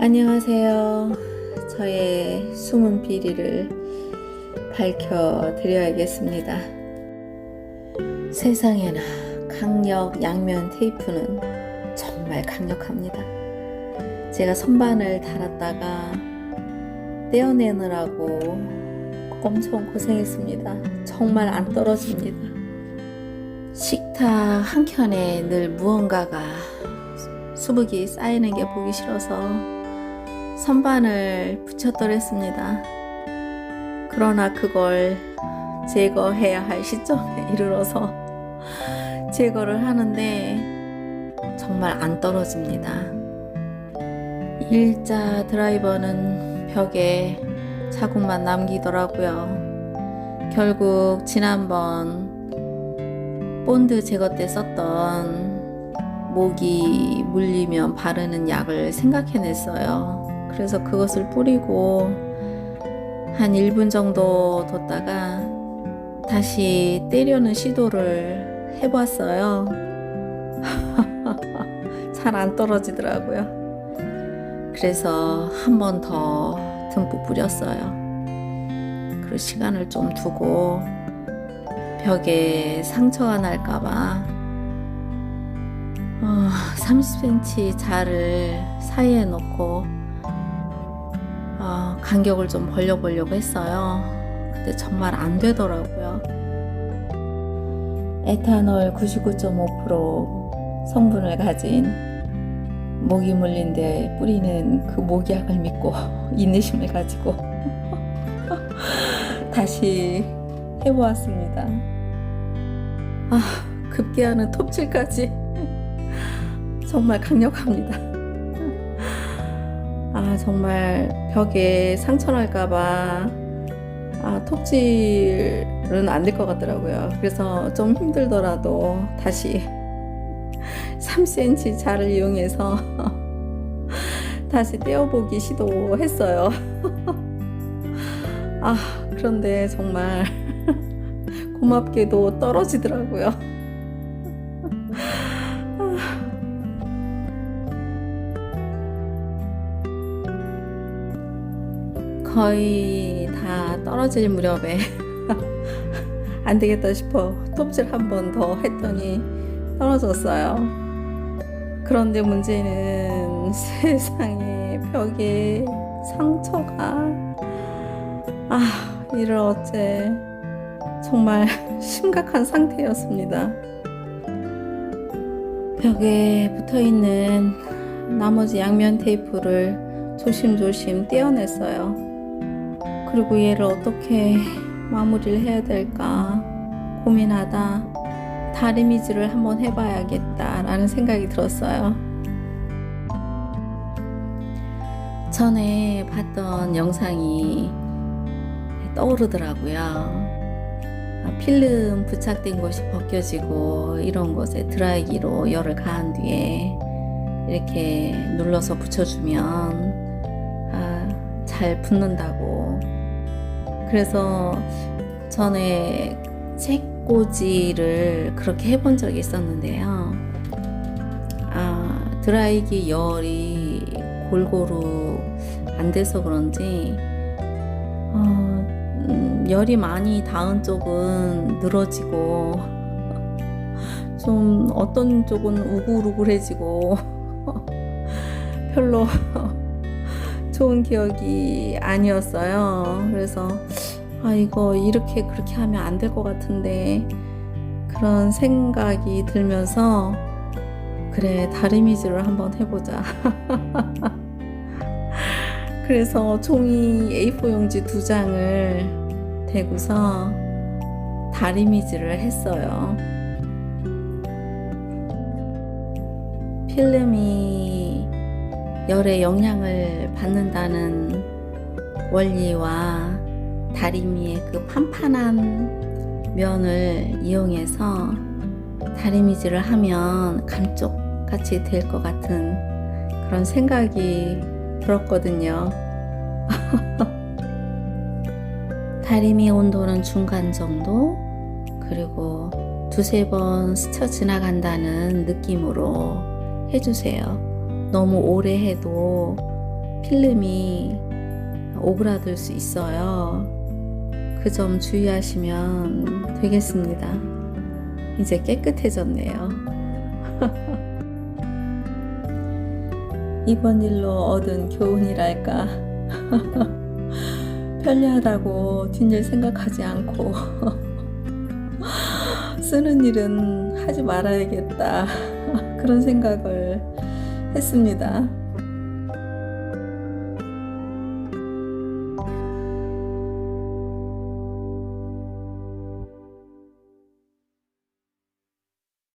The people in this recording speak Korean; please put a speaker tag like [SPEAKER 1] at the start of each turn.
[SPEAKER 1] 안녕하세요. 저의 숨은 비리를 밝혀드려야겠습니다. 세상에나 강력 양면 테이프는 정말 강력합니다. 제가 선반을 달았다가 떼어내느라고 엄청 고생했습니다. 정말 안 떨어집니다. 식탁 한 켠에 늘 무언가가 수북이 쌓이는 게 보기 싫어서 선반을 붙였더랬습니다. 그러나 그걸 제거해야 할 시점에 이르러서 제거를 하는데 정말 안 떨어집니다. 일자 드라이버는 벽에 자국만 남기더라고요. 결국 지난번 본드 제거 때 썼던 모기 물리면 바르는 약을 생각해냈어요. 그래서 그것을 뿌리고 한 1분 정도 뒀다가 다시 떼려는 시도를 해봤어요. 잘 안 떨어지더라고요. 그래서 한 번 더 듬뿍 뿌렸어요. 그리고 시간을 좀 두고 벽에 상처가 날까봐 어, 30cm 자를 사이에 어, 간격을 좀 벌려보려고 했어요. 근데 정말 안 되더라고요. 에탄올 99.5% 성분을 가진 모기 물린데 뿌리는 그 모기약을 믿고 인내심을 가지고 다시 해보았습니다. 아, 급기야는 톱질까지 정말 강력합니다. 아, 정말 벽에 상처 날까봐 아, 톱질은 안 될 것 같더라고요. 그래서 좀 힘들더라도 다시 3cm 자를 이용해서 다시 떼어보기 시도했어요. 아, 그런데 정말 고맙게도 떨어지더라고요. 거의 다 떨어질 무렵에 안 되겠다 싶어 톱질 한 번 더 했더니 떨어졌어요. 그런데 문제는 세상에 벽에 상처가 아 이를 어째 정말 심각한 상태였습니다. 벽에 붙어 있는 나머지 양면 테이프를 조심조심 떼어냈어요. 그리고 얘를 어떻게 마무리를 해야 될까 고민하다 다리미질을 한번 해봐야겠다라는 생각이 들었어요. 전에 봤던 영상이 떠오르더라고요. 아, 필름 부착된 곳이 벗겨지고 이런 곳에 드라이기로 열을 가한 뒤에 이렇게 눌러서 붙여주면 아, 잘 붙는다고. 그래서 전에 책꽂이를 그렇게 해본 적이 있었는데요. 아, 드라이기 열이 골고루 안 돼서 그런지 어, 음, 열이 많이 닿은 쪽은 늘어지고 좀 어떤 쪽은 우글우글해지고 별로 좋은 기억이 아니었어요. 그래서 아 이거 이렇게 그렇게 하면 안 될 것 같은데 그런 생각이 들면서 그래 다리미질을 한번 해보자. 그래서 종이 A4 용지 두 장을 대고서 다리미질을 했어요. 필름이 열의 영향을 받는다는 원리와 다리미의 그 판판한 면을 이용해서 다리미질을 하면 감쪽같이 될 것 같은 그런 생각이 들었거든요. 다리미 온도는 중간 정도, 그리고 두세 번 스쳐 지나간다는 느낌으로 해주세요. 너무 오래 해도 필름이 오그라들 수 있어요. 그 점 주의하시면 되겠습니다. 이제 깨끗해졌네요. 이번 일로 얻은 교훈이랄까. 편리하다고 뒷일 생각하지 않고 쓰는 일은 하지 말아야겠다. 그런 생각을 했습니다.